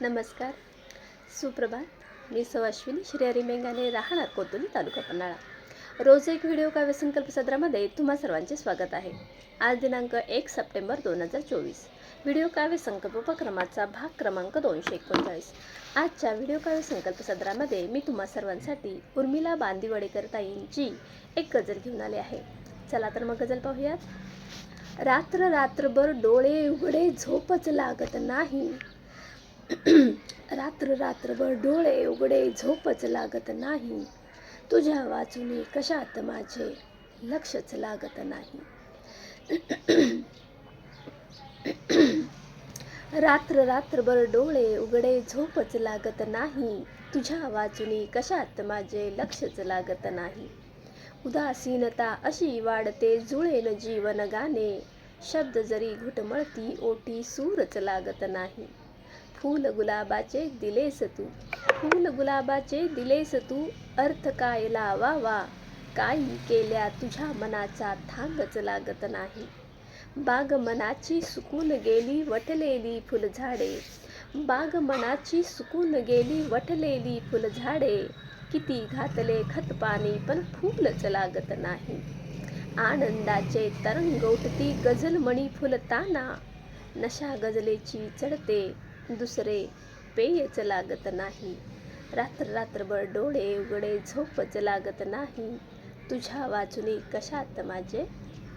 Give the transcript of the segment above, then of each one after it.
नमस्कार. सुप्रभात. मी सौ अश्विनी श्रेयरी मेंगाने राहणार कोतुली तालुका पन्हाळा. रोज एक व्हिडिओ काव्य संकल्प सदरामध्ये तुम्हा सर्वांचे स्वागत आहे. आज दिनांक एक सप्टेंबर दोन हजार चोवीस. व्हिडिओ काव्य संकल्प उपक्रमाचा भाग क्रमांक दोनशे एकोणचाळीस. आजच्या व्हिडिओ काव्य संकल्प सदरामध्ये मी तुम्हा सर्वांसाठी उर्मिला बांदिवडेकर ताईंची एक गजल घेऊन आले आहे. चला तर मग गजल पाहूयात. रात्र रात्रभर डोळे उघडे झोपच लागत नाही. रात्र रात्रभर डोळे उघडे झोपच लागत नाही. तुझ्या वाचून कशात माझे लक्षच लागत नाही. रात्र रात्रभर डोळे उघडे झोपच लागत नाही. तुझ्या वाचून कशात माझे लक्षच लागत नाही. उदासीनता अशी वाढते जुळेन जीवन गाणे. शब्द जरी घुटमळती ओटी सूरच लागत नाही. फूल गुलाबाचे दिलेस तू. फूल गुलाबाचे दिलेस तू अर्थ काय लावा वा काही केल्या तुझ्या मनाचा थांबच लागत नाही. बाग मनाची सुकून गेली वटलेली फुलझाडे. बाग मनाची सुकून गेली वटलेली फुलझाडे. किती घातले खत पाणी पण फुलच लागत नाही. आनंदाचे तरंग उठती गझलमणी फुलताना. नशा गजलेची चढते दुसरे पेयच लागत नाही. रात्र रात्रभर डोळे उघडे झोपच लागत नाही. तुझ्या वाचुनी कशात माझे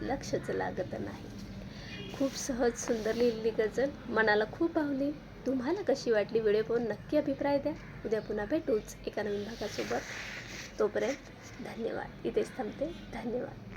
लक्षच लागत नाही. खूप सहज सुंदर लिहिलेली गजल मनाला खूप भावली. तुम्हाला कशी वाटली व्हिडिओ पाहून नक्की अभिप्राय द्या. उद्या पुन्हा भेटूच एका नवीन भागासोबत. तोपर्यंत धन्यवाद. इथेच थांबते. धन्यवाद.